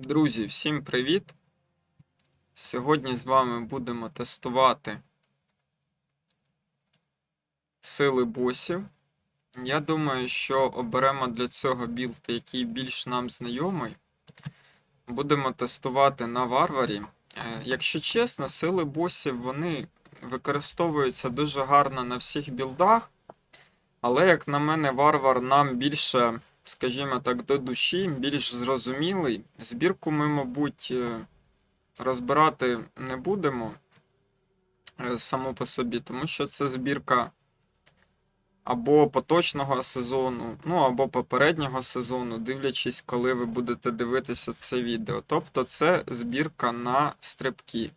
Друзі, всім привіт! Сьогодні з вами будемо тестувати сили босів. Я думаю, що оберемо для цього білд, який більш нам знайомий. Будемо тестувати на варварі. Е, Якщо чесно, сили босів вони використовуються дуже гарно на всіх білдах. Але, як на мене, варвар нам більше скажімо так, до душі, більш зрозумілий. Збірку ми, мабуть, е, розбирати не будемо е, само по собі, тому що це збірка або поточного сезону, ну або попереднього сезону, дивлячись, коли ви будете дивитися це відео. Тобто це збірка на стрибки.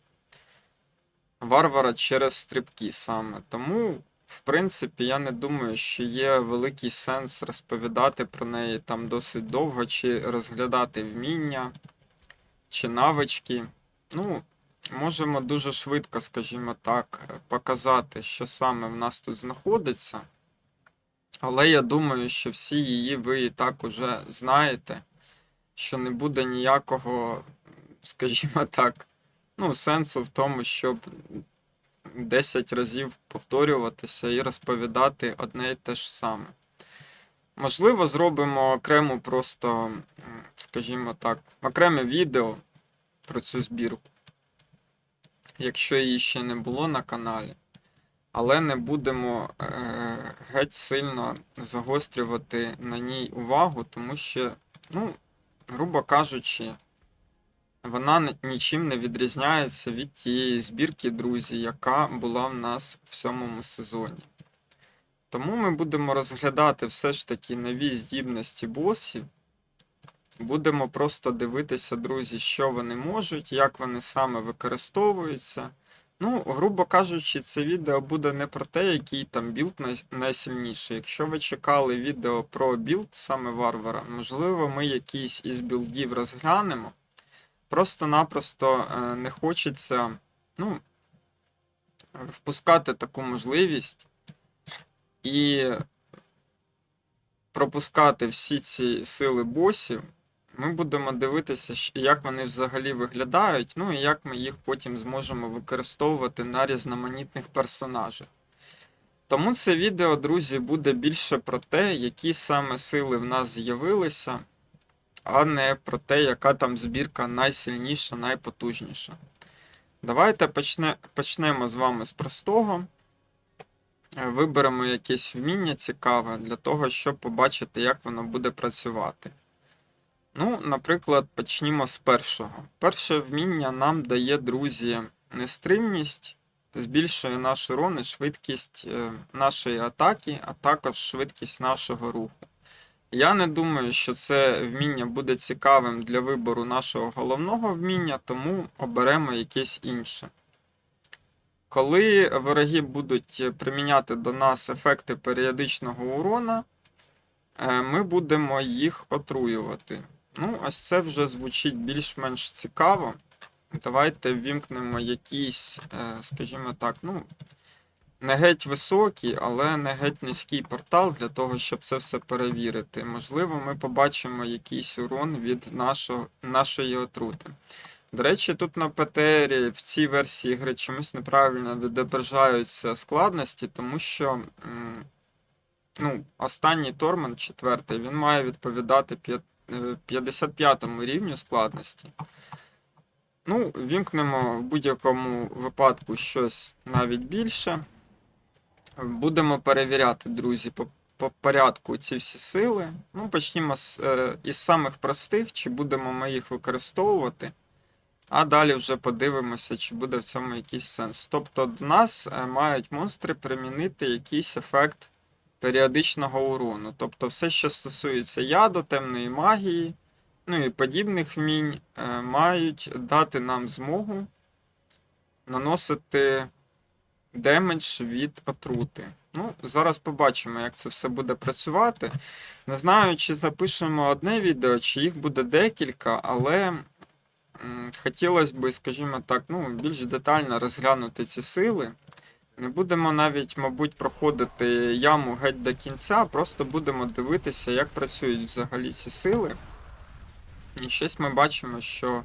Варвара через стрибки саме. Тому в принципі, я не думаю, що є великий сенс розповідати про неї там досить довго, чи розглядати вміння, чи навички. Ну, можемо дуже швидко, скажімо так, показати, що саме в нас тут знаходиться. Але я думаю, що всі її ви і так уже знаєте, що не буде ніякого, скажімо так, ну, сенсу в тому, щоб 10 разів повторюватися і розповідати одне і те ж саме. Можливо, зробимо окрему просто, скажімо так, окреме відео про цю збірку, якщо її ще не було на каналі. Але не будемо е, геть сильно загострювати на ній увагу, тому що, ну, грубо кажучи, вона нічим не відрізняється від тієї збірки, друзі, яка була в нас в сьомому сезоні. Тому ми будемо розглядати все ж таки нові здібності босів. Будемо просто дивитися, друзі, що вони можуть, як вони саме використовуються. Ну, грубо кажучи, це відео буде не про те, який там білд найсильніший. Якщо ви чекали відео про білд саме варвара, можливо, ми якийсь із білдів розглянемо. Просто-напросто е, не хочеться ну, впускати таку можливість і пропускати всі ці сили босів. Ми будемо дивитися, як вони взагалі виглядають, ну і як ми їх потім зможемо використовувати на різноманітних персонажах. Тому це відео, друзі, буде більше про те, які саме сили в нас з'явилися, а не про те, яка там збірка найсильніша, найпотужніша. Давайте почне, почнемо з вами з простого. Е, Виберемо якесь вміння цікаве для того, щоб побачити, як воно буде працювати. Ну, наприклад, почнімо з першого. Перше вміння нам дає, друзі, нестримність, збільшує наш урон і швидкість е, нашої атаки, а також швидкість нашого руху. Я не думаю, що це вміння буде цікавим для вибору нашого головного вміння, тому оберемо якесь інше. Коли вороги будуть приміняти до нас ефекти періодичного урона, е, ми будемо їх отруювати. Ну, ось це вже звучить більш-менш цікаво. Давайте ввімкнемо якийсь, е, скажімо так, ну, не геть високий, але не геть низький портал для того, щоб це все перевірити. Можливо, ми побачимо якийсь урон від нашого, нашої отрути. До речі, тут на ПТРі в цій версії гри чомусь неправильно відображаються складності, тому що ну, останній торман, четвертий, він має відповідати п'ят- е, 55 рівню складності. Ну, вімкнемо в будь-якому випадку щось навіть більше. Будемо перевіряти, друзі, по, по порядку ці всі сили. Ну, почнімо з, е, із самих простих, чи будемо ми їх використовувати. А далі вже подивимося, чи буде в цьому якийсь сенс. Тобто до нас е, мають монстри примінити якийсь ефект періодичного урону. Тобто все, що стосується яду, темної магії, ну і подібних вмінь, е, мають дати нам змогу наносити демедж від отрути. Ну, зараз побачимо, як це все буде працювати. Не знаю, чи запишемо одне відео, чи їх буде декілька, але хотілося б, скажімо так, ну, більш детально розглянути ці сили. Не будемо навіть, мабуть, проходити яму геть до кінця, просто будемо дивитися, як працюють взагалі ці сили. І щось ми бачимо, що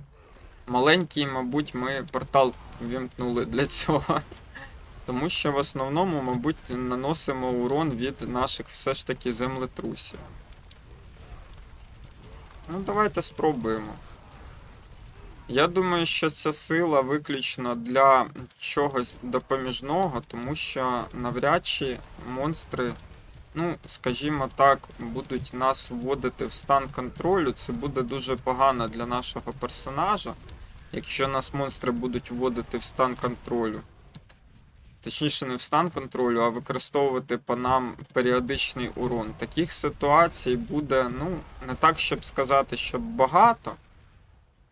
маленький, мабуть, ми портал вімкнули для цього. Тому що в основному, мабуть, наносимо урон від наших все ж таки землетрусів. Ну, давайте спробуємо. Я думаю, що ця сила виключно для чогось допоміжного, тому що навряд чи монстри, ну, скажімо так, будуть нас вводити в стан контролю. Це буде дуже погано для нашого персонажа, якщо нас монстри будуть вводити в стан контролю. Точніше, не в стан контролю, а використовувати по нам періодичний урон. Таких ситуацій буде, ну, не так, щоб сказати, щоб багато.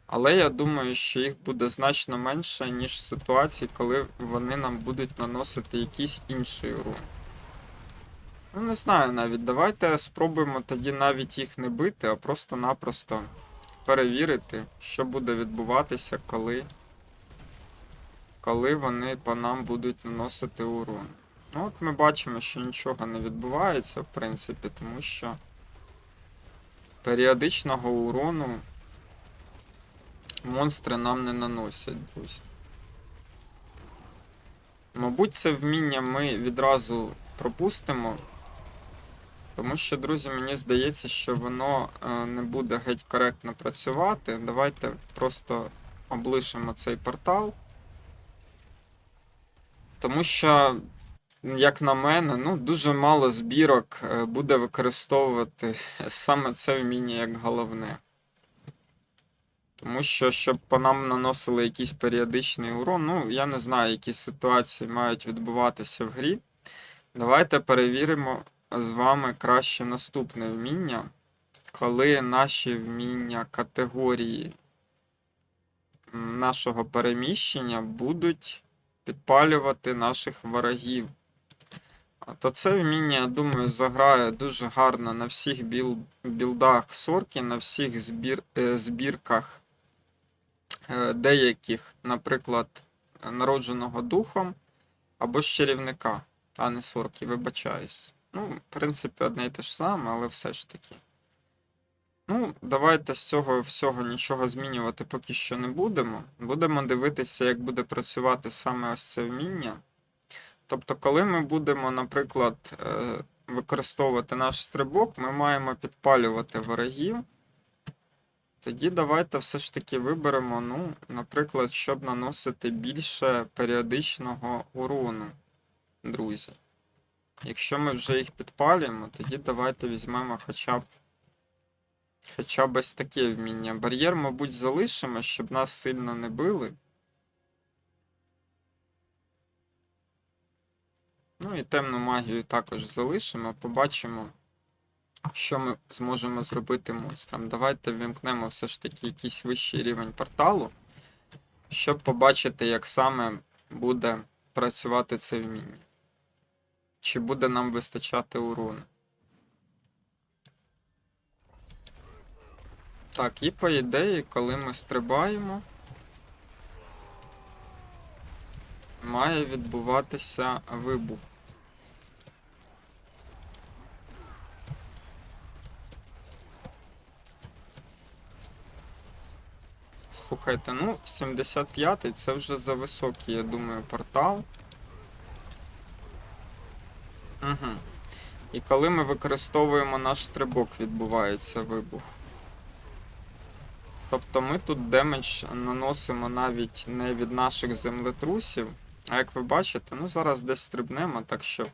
Але я думаю, що їх буде значно менше, ніж ситуацій, коли вони нам будуть наносити якийсь інший урон. Ну, не знаю навіть. Давайте спробуємо тоді навіть їх не бити, а просто-напросто перевірити, що буде відбуватися, коли, коли вони по нам будуть наносити урон. Ну, от ми бачимо, що нічого не відбувається, в принципі, тому що періодичного урону монстри нам не наносять, друзі. Мабуть, це вміння ми відразу пропустимо. Тому що, друзі, мені здається, що воно е, не буде геть коректно працювати. Давайте просто облишимо цей портал. Тому що, як на мене, ну, дуже мало збірок е, буде використовувати саме це вміння як головне. Тому що, щоб по нам наносили якийсь періодичний урон, ну, я не знаю, які ситуації мають відбуватися в грі. Давайте перевіримо з вами краще наступне вміння, коли наші вміння категорії нашого переміщення будуть підпалювати наших ворогів. То це вміння, я думаю, заграє дуже гарно на всіх біл... білдах Сорки, на всіх збір... е, збірках е, деяких, наприклад, народженого духом або ж чарівника, а не Сорки, вибачаюсь. Ну, в принципі, одне і те ж саме, але все ж таки. Ну, давайте з цього всього нічого змінювати поки що не будемо. Будемо дивитися, як буде працювати саме ось це вміння. Тобто, коли ми будемо, наприклад, е, використовувати наш стрибок, ми маємо підпалювати ворогів. Тоді давайте все ж таки виберемо, ну, наприклад, щоб наносити більше періодичного урону, друзі. Якщо ми вже їх підпалюємо, тоді давайте візьмемо хоча б хоча б ось таке вміння. Бар'єр, мабуть, залишимо, щоб нас сильно не били. Ну і темну магію також залишимо. Побачимо, що ми зможемо зробити монстрам. Давайте вімкнемо все ж таки якийсь вищий рівень порталу, щоб побачити, як саме буде працювати це вміння. Чи буде нам вистачати урону? Так, і по ідеї, коли ми стрибаємо, має відбуватися вибух. Слухайте, ну, 75-й це вже за високий, я думаю, портал. Угу. І коли ми використовуємо наш стрибок, відбувається вибух. Тобто ми тут демедж наносимо навіть не від наших землетрусів. А як ви бачите, ну зараз десь стрибнемо, так щоб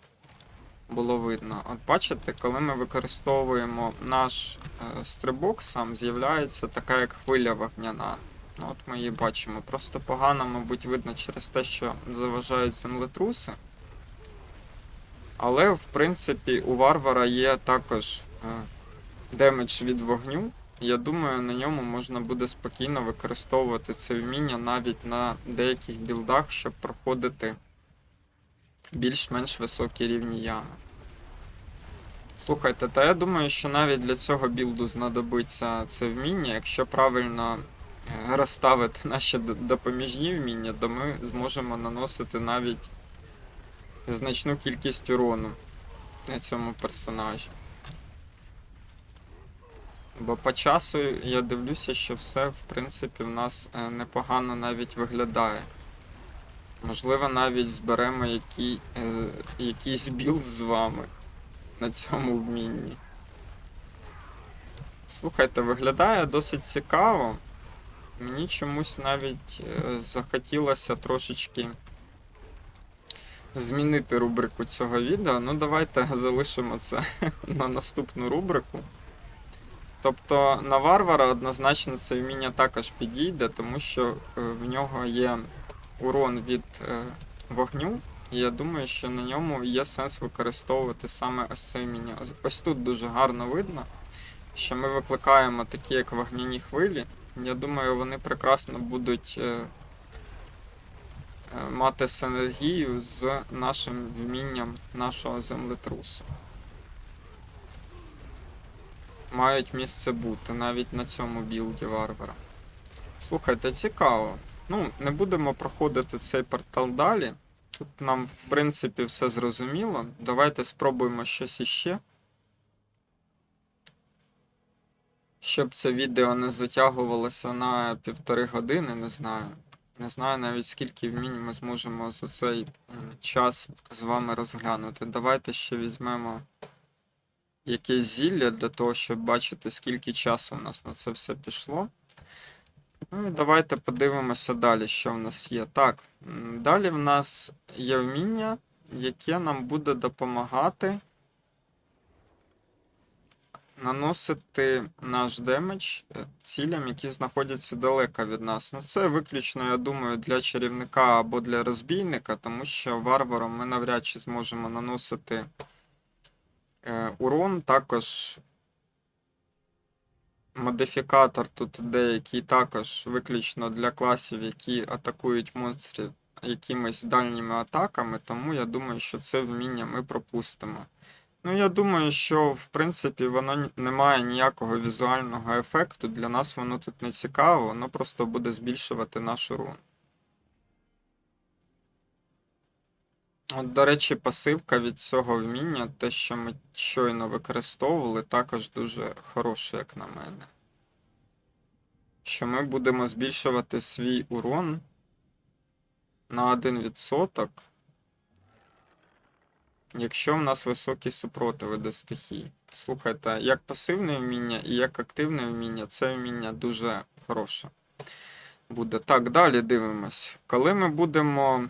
було видно. От бачите, коли ми використовуємо наш е, стрибок, сам з'являється така як хвиля вогняна. Ну от ми її бачимо. Просто погано, мабуть, видно через те, що заважають землетруси. Але, в принципі, у варвара є також е, демедж від вогню. Я думаю, на ньому можна буде спокійно використовувати це вміння навіть на деяких білдах, щоб проходити більш-менш високі рівні ями. Слухайте, та я думаю, що навіть для цього білду знадобиться це вміння. Якщо правильно е, розставити наші допоміжні вміння, то ми зможемо наносити навіть значну кількість урону на цьому персонажі. Бо по часу я дивлюся, що все, в принципі, в нас е, непогано навіть виглядає. Можливо, навіть зберемо який, е, якийсь білд з вами на цьому вмінні. Слухайте, виглядає досить цікаво. Мені чомусь навіть е, захотілося трошечки змінити рубрику цього відео. Ну, давайте залишимо це на наступну рубрику. Тобто на варвара однозначно це вміння також підійде, тому що е, в нього є урон від е, вогню. І я думаю, що на ньому є сенс використовувати саме ось це вміння. Ось- тут дуже гарно видно, що ми викликаємо такі як вогняні хвилі. Я думаю, вони прекрасно будуть е, мати синергію з нашим вмінням нашого землетрусу. Мають місце бути навіть на цьому білді варвара. Слухайте, цікаво. Ну, не будемо проходити цей портал далі. Тут нам, в принципі, все зрозуміло. Давайте спробуємо щось іще. Щоб це відео не затягувалося на півтори години, не знаю. Не знаю навіть скільки вмінь ми зможемо за цей час з вами розглянути. Давайте ще візьмемо якесь зілля для того, щоб бачити, скільки часу у нас на це все пішло. Ну і давайте подивимося далі, що в нас є. Так, далі в нас є вміння, яке нам буде допомагати наносити наш демедж е, цілям, які знаходяться далеко від нас. Ну, це виключно, я думаю, для чарівника або для розбійника, тому що варваром ми навряд чи зможемо наносити урон. Також модифікатор тут деякий також виключно для класів, які атакують монстрів якимись дальніми атаками, тому я думаю, що це вміння ми пропустимо. Ну, я думаю, що в принципі воно не має ніякого візуального ефекту. Для нас воно тут не цікаво, воно просто буде збільшувати наш урон. От, до речі, пасивка від цього вміння, те, що ми щойно використовували, також дуже хороше, як на мене. Що ми будемо збільшувати свій урон на 1%, якщо в нас високі супротиви до стихій. Слухайте, як пасивне вміння і як активне вміння, це вміння дуже хороше буде. Так, далі дивимось. Коли ми будемо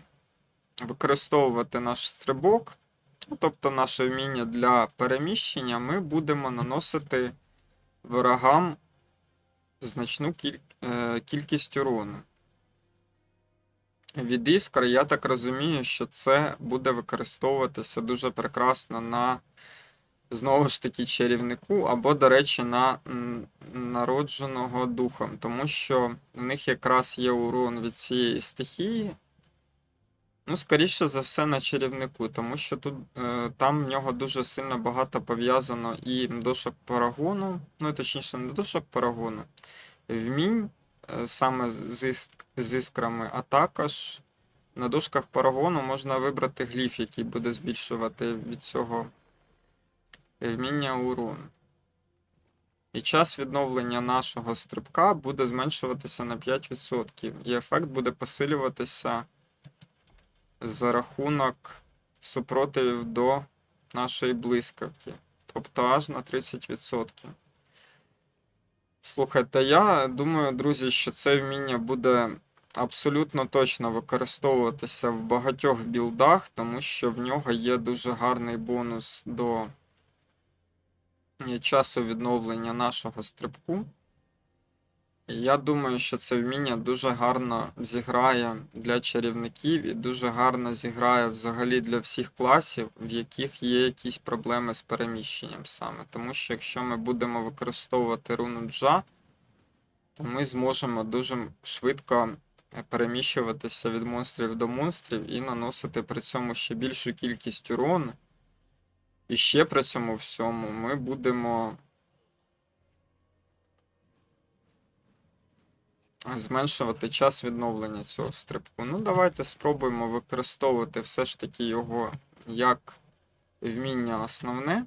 використовувати наш стрибок, ну, тобто наше вміння для переміщення, ми будемо наносити ворогам значну е, кількість урону. Від іскр, я так розумію, що це буде використовуватися дуже прекрасно на знову ж таки чарівнику, або, до речі, на народженого духом, тому що в них якраз є урон від цієї стихії. Ну, скоріше за все, на чарівнику, тому що тут е, там в нього дуже сильно багато пов'язано і дошок парагону, ну точніше, не дошок парагону, вмінь е, саме з, з іскрами, а також на дошках парагону можна вибрати гліф, який буде збільшувати від цього вміння урон. І час відновлення нашого стрибка буде зменшуватися на 5%, і ефект буде посилюватися за рахунок супротивів до нашої блискавки, тобто аж на 30%. Слухайте, я думаю, друзі, що це вміння буде абсолютно точно використовуватися в багатьох білдах, тому що в нього є дуже гарний бонус до часу відновлення нашого стрибку. Я думаю, що це вміння дуже гарно зіграє для чарівників і дуже гарно зіграє взагалі для всіх класів, в яких є якісь проблеми з переміщенням саме. Тому що якщо ми будемо використовувати руну джа, то ми зможемо дуже швидко е, переміщуватися від монстрів до монстрів і наносити при цьому ще більшу кількість урону. І ще при цьому всьому ми будемо зменшувати час відновлення цього стрибку. Ну, давайте спробуємо використовувати все ж таки його як вміння основне.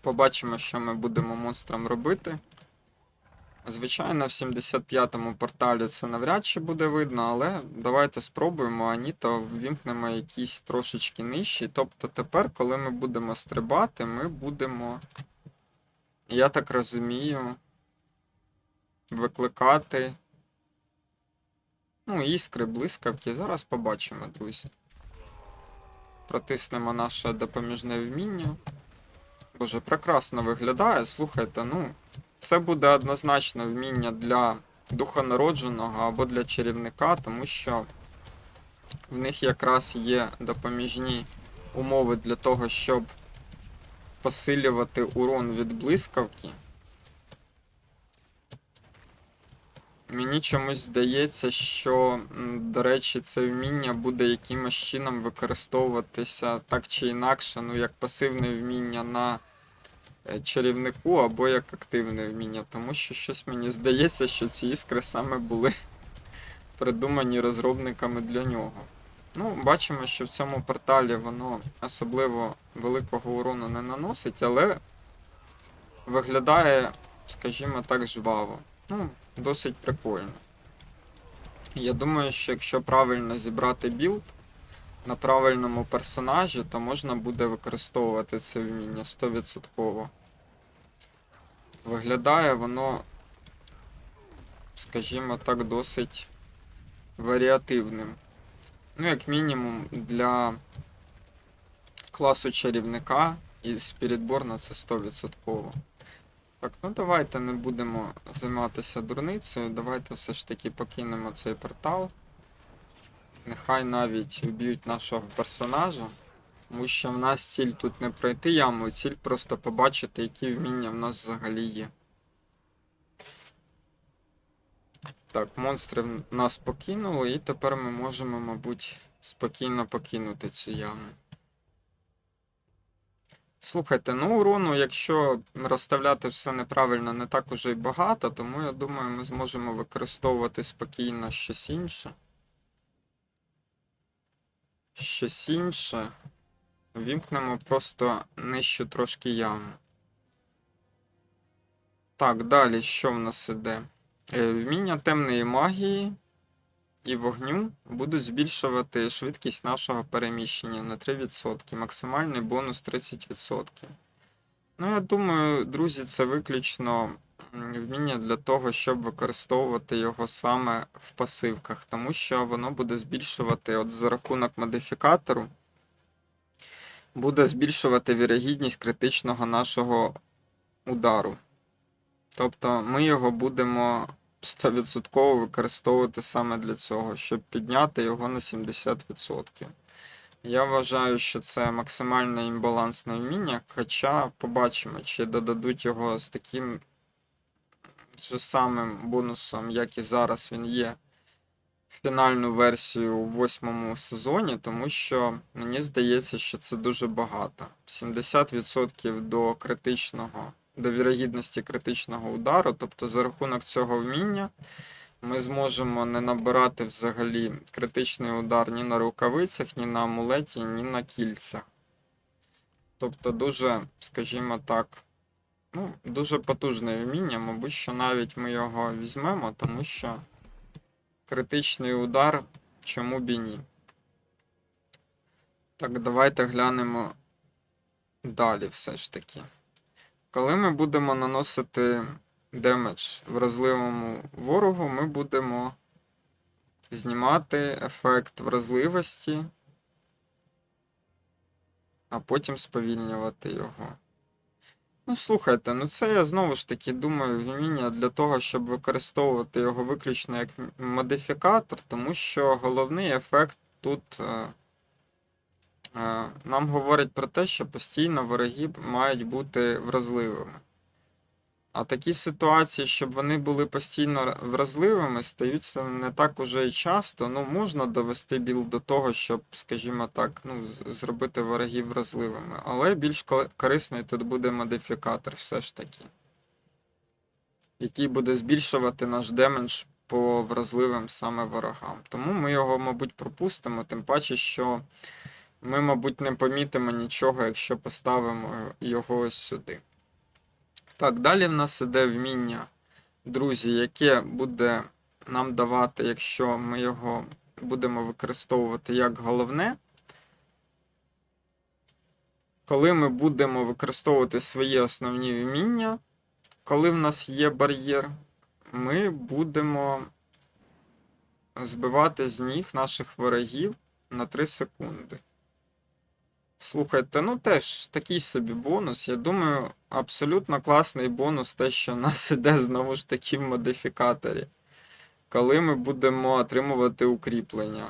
Побачимо, що ми будемо монстрам робити. Звичайно, в 75-му порталі це навряд чи буде видно, але давайте спробуємо, а ні, то ввімкнемо якісь трошечки нижчі. Тобто тепер, коли ми будемо стрибати, ми будемо, я так розумію, викликати. Ну, іскри, блискавки. Зараз побачимо, друзі. Протиснемо наше допоміжне вміння. Боже, прекрасно виглядає. Слухайте, ну, це буде однозначно вміння для духонародженого або для чарівника, тому що в них якраз є допоміжні умови для того, щоб посилювати урон від блискавки. Мені чомусь здається, що, до речі, це вміння буде якимось чином використовуватися так чи інакше, ну, як пасивне вміння на е, чарівнику або як активне вміння, тому що щось мені здається, що ці іскри саме були придумані розробниками для нього. Ну, бачимо, що в цьому порталі воно особливо великого урону не наносить, але виглядає, скажімо так, жваво. Ну, досить прикольно. Я думаю, що якщо правильно зібрати білд на правильному персонажі, то можна буде використовувати це вміння 100%. Виглядає воно, скажімо так, досить варіативним. Ну, як мінімум, для класу чарівника і спірітборна це 100%. Так, ну давайте не будемо займатися дурницею. Давайте все ж таки покинемо цей портал. Нехай навіть вб'ють нашого персонажа. Тому що в нас ціль тут не пройти яму, ціль просто побачити, які вміння в нас взагалі є. Так, монстри нас покинули, і тепер ми можемо, мабуть, спокійно покинути цю яму. Слухайте, ну урону, якщо розставляти все неправильно, не так уже й багато, тому я думаю, ми зможемо використовувати спокійно щось інше. Щось інше. Вімкнемо просто нижчу трошки яму. Так, далі що в нас іде? Е, Вміння темної магії і вогню будуть збільшувати швидкість нашого переміщення на 3%. Максимальний бонус 30%. Ну, я думаю, друзі, це виключно вміння для того, щоб використовувати його саме в пасивках, тому що воно буде збільшувати от за рахунок модифікатору, буде збільшувати вірогідність критичного нашого удару. Тобто ми його будемо 100% використовувати саме для цього, щоб підняти його на 70%. Я вважаю, що це максимально імбалансне вміння, хоча побачимо, чи додадуть його з таким же самим бонусом, як і зараз він є фінальну версію у восьмому сезоні, тому що мені здається, що це дуже багато. 70% до критичного, до вірогідності критичного удару, тобто за рахунок цього вміння ми зможемо не набирати взагалі критичний удар ні на рукавицях, ні на амулеті, ні на кільцях. Тобто дуже, скажімо так, ну, дуже потужне вміння, мабуть, що навіть ми його візьмемо, тому що критичний удар чому б і ні. Так, давайте глянемо далі все ж таки. Коли ми будемо наносити демедж вразливому ворогу, ми будемо знімати ефект вразливості, а потім сповільнювати його. Ну, слухайте, ну це я знову ж таки думаю вміння для того, щоб використовувати його виключно як модифікатор, тому що головний ефект тут е, нам говорить про те, що постійно вороги мають бути вразливими. А такі ситуації, щоб вони були постійно вразливими, стаються не так уже і часто. Ну, можна довести білд до того, щоб, скажімо так, ну, зробити ворогів вразливими. Але більш корисний тут буде модифікатор все ж таки. Який буде збільшувати наш демедж по вразливим саме ворогам. Тому ми його, мабуть, пропустимо, тим паче, що ми, мабуть, не помітимо нічого, якщо поставимо його ось сюди. Так, далі в нас іде вміння, друзі, яке буде нам давати, якщо ми його будемо використовувати як головне. Коли ми будемо використовувати свої основні вміння, коли в нас є бар'єр, ми будемо збивати з ніг наших ворогів на 3 секунди. Слухайте, ну теж такий собі бонус. Я думаю, абсолютно класний бонус те, що нас іде знову ж таки в модифікаторі. Коли ми будемо отримувати укріплення,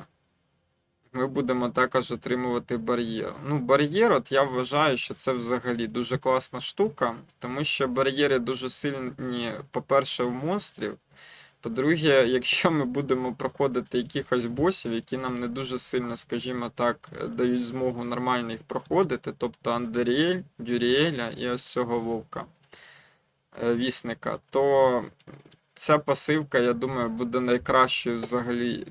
ми будемо також отримувати бар'єр. Ну, бар'єр, от я вважаю, що це взагалі дуже класна штука, тому що бар'єри дуже сильні, по-перше, в монстрів. По-друге, якщо ми будемо проходити якихось босів, які нам не дуже сильно, скажімо так, дають змогу нормально їх проходити, тобто Андеріель, Дюріеля і ось цього вовка е, вісника, то ця пасивка, я думаю, буде найкращою взагалі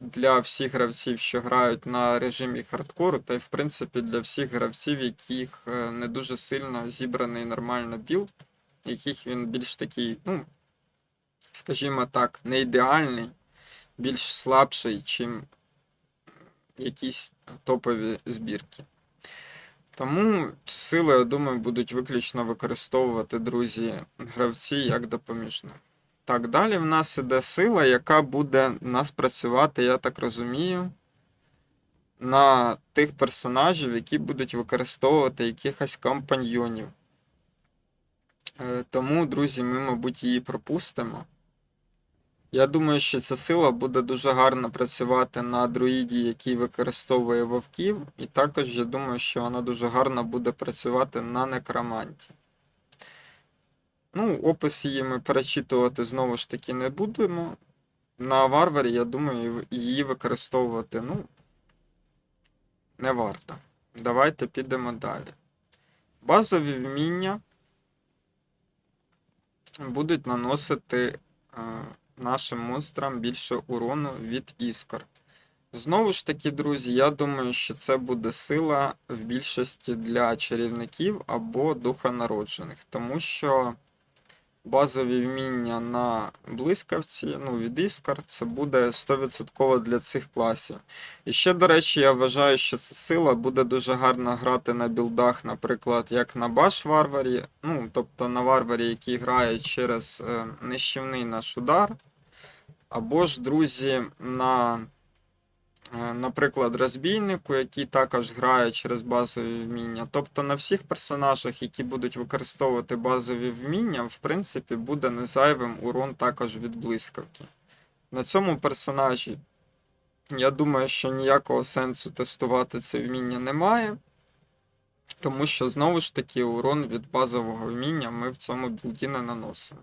для всіх гравців, що грають на режимі хардкору, та й в принципі для всіх гравців, яких е, не дуже сильно зібраний нормально білд, яких він більш такий, ну, скажімо так, не ідеальний, більш слабший, чим якісь топові збірки. Тому цю силу, я думаю, будуть виключно використовувати друзі гравці як допоміжну. Так, далі в нас іде сила, яка буде нас працювати, я так розумію, на тих персонажів, які будуть використовувати якихось компаньйонів. Е, Тому, друзі, ми, мабуть, її пропустимо. Я думаю, що ця сила буде дуже гарно працювати на друїді, який використовує вовків, і також я думаю, що вона дуже гарно буде працювати на некроманті. Ну, опис її ми перечитувати знову ж таки не будемо. На варварі, я думаю, її використовувати, ну, не варто. Давайте підемо далі. Базові вміння будуть наносити е, нашим монстрам більше урону від іскор. Знову ж таки, друзі, я думаю, що це буде сила в більшості для чарівників або духа народжених, тому що базові вміння на блискавці, ну, від іскор, це буде 100% для цих класів. І ще, до речі, я вважаю, що ця сила буде дуже гарно грати на білдах, наприклад, як на баш варварі, ну, тобто на варварі, який грає через е, нищівний наш удар. Або ж, друзі, на, наприклад, розбійнику, який також грає через базові вміння. Тобто на всіх персонажах, які будуть використовувати базові вміння, в принципі, буде незайвим урон також від блискавки. На цьому персонажі, я думаю, що ніякого сенсу тестувати це вміння немає. Тому що знову ж таки урон від базового вміння ми в цьому білді не наносимо.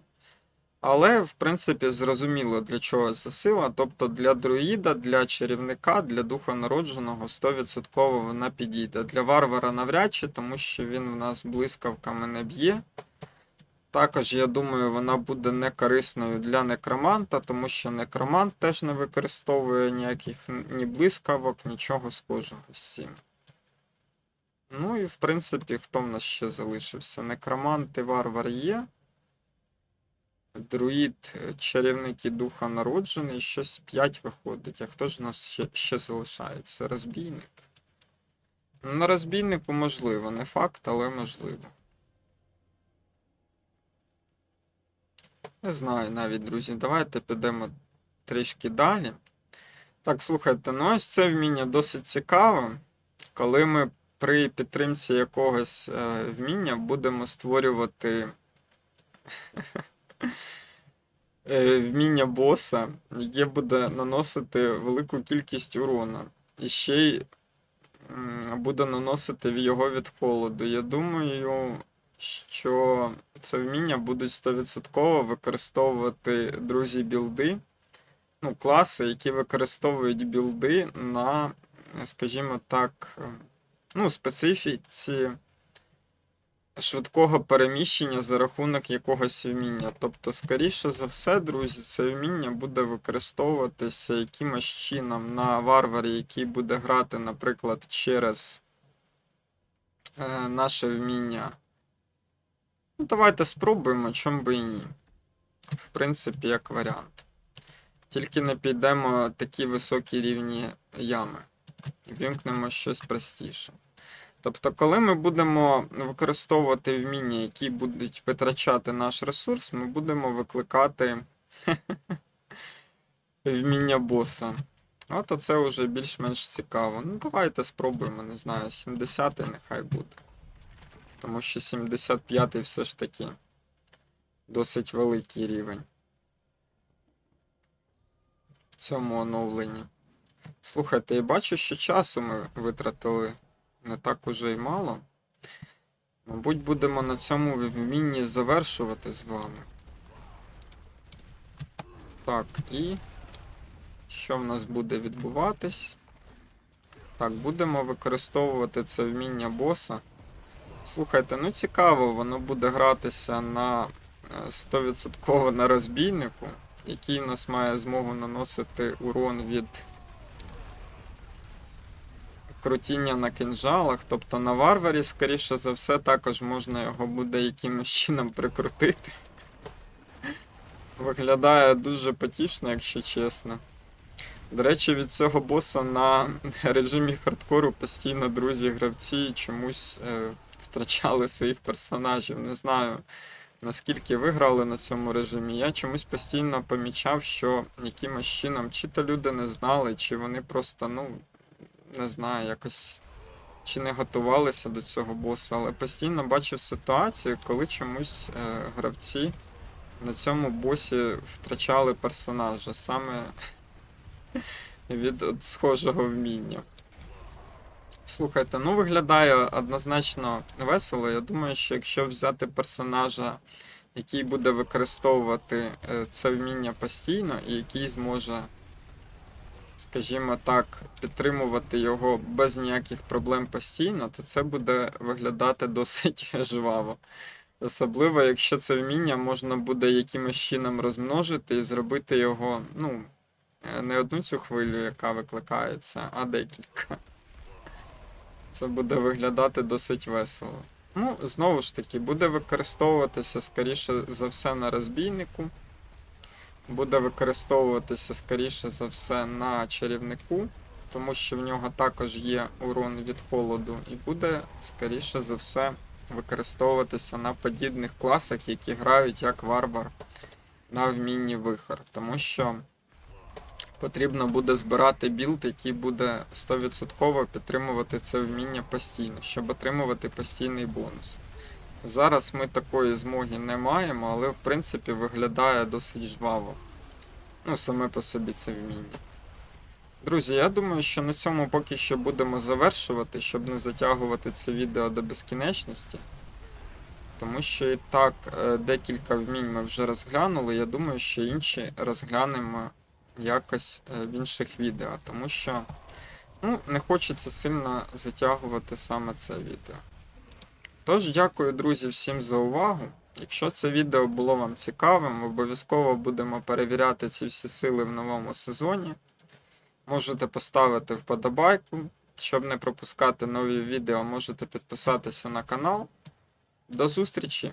Але, в принципі, зрозуміло, для чого це сила. Тобто для друїда, для чарівника, для духа народженого 100% вона підійде. Для варвара навряд чи, тому що він в нас блискавками не б'є. Також, я думаю, вона буде не корисною для некроманта, тому що некромант теж не використовує ніяких ні блискавок, нічого схожого з цим. Ну і в принципі, хто в нас ще залишився? Некромант і варвар є. Друїд, е, чарівник і духа народжений, щось 5 виходить. А хто ж у нас ще, ще залишається? Розбійник. Ну, На розбійнику можливо, не факт, але можливо. Не знаю навіть, друзі. Давайте підемо трішки далі. Так, слухайте, ну ось це вміння досить цікаве, коли ми при підтримці якогось е, вміння будемо створювати вміння боса, яке буде наносити велику кількість урона. І ще й буде наносити його від холоду. Я думаю, що це вміння будуть 100% використовувати друзі білди. Ну, класи, які використовують білди на, скажімо так, е, ну, специфіці швидкого переміщення за рахунок якогось вміння. Тобто, скоріше за все, друзі, це вміння буде використовуватися якимось чином на варварі, який буде грати, наприклад, через е, наше вміння Ну, давайте спробуємо, чому би і ні. В принципі, як варіант. Тільки не підемо такі високі рівні ями. Вімкнемо щось простіше. Тобто, коли ми будемо використовувати вміння, які будуть витрачати наш ресурс, ми будемо викликати вміння боса. От оце вже більш-менш цікаво. Ну, давайте спробуємо, не знаю, 70 нехай буде. Тому що 75-й все ж таки досить великий рівень. В цьому оновленні. Слухайте, я бачу, що часу ми витратили не так уже й мало. Мабуть, будемо на цьому вмінні завершувати з вами. Так, і що в нас буде відбуватись? Так, будемо використовувати це вміння боса. Слухайте, ну цікаво, воно буде гратися на е, 100% на розбійнику, який в нас має змогу наносити урон від крутіння на кинжалах. Тобто на варварі, скоріше за все, також можна його буде якимось чином прикрутити. Виглядає дуже потішно, якщо чесно. До речі, від цього боса на режимі хардкору постійно друзі-гравці чомусь е, втрачали своїх персонажів. Не знаю, наскільки ви грали на цьому режимі. Я чомусь постійно помічав, що якимось чином чи то люди не знали, чи вони просто, ну, не знаю, якось чи не готувалися до цього боса, але постійно бачив ситуацію, коли чомусь е, гравці на цьому босі втрачали персонажа саме від схожого вміння. Слухайте, ну виглядає однозначно весело. Я думаю, що якщо взяти персонажа, який буде використовувати е, це вміння постійно, і який зможе, скажімо так, підтримувати його без ніяких проблем постійно, то це буде виглядати досить жваво. Особливо, якщо це вміння можна буде якимось чином розмножити і зробити його, ну, е, не одну цю хвилю, яка викликається, а декілька. Це буде виглядати досить весело. Ну, знову ж таки, буде використовуватися, скоріше за все, на розбійнику. Буде використовуватися, скоріше за все, на чарівнику, тому що в нього також є урон від холоду, і буде, скоріше за все, використовуватися на подібних класах, які грають як варвар на вмінні вихор. Тому що потрібно буде збирати білд, який буде 100% підтримувати це вміння постійно, щоб отримувати постійний бонус. Зараз ми такої змоги не маємо, але в принципі виглядає досить жваво. Ну, саме по собі це вміння. Друзі, я думаю, що на цьому поки що будемо завершувати, щоб не затягувати це відео до безкінечності. Тому що і так е, декілька вмінь ми вже розглянули. Я думаю, що інші розглянемо якось е, в інших відео, тому що ну, не хочеться сильно затягувати саме це відео. Тож, дякую, друзі, всім за увагу. Якщо це відео було вам цікавим, обов'язково будемо перевіряти ці всі сили в новому сезоні. Можете поставити вподобайку. Щоб не пропускати нові відео, можете підписатися на канал. До зустрічі!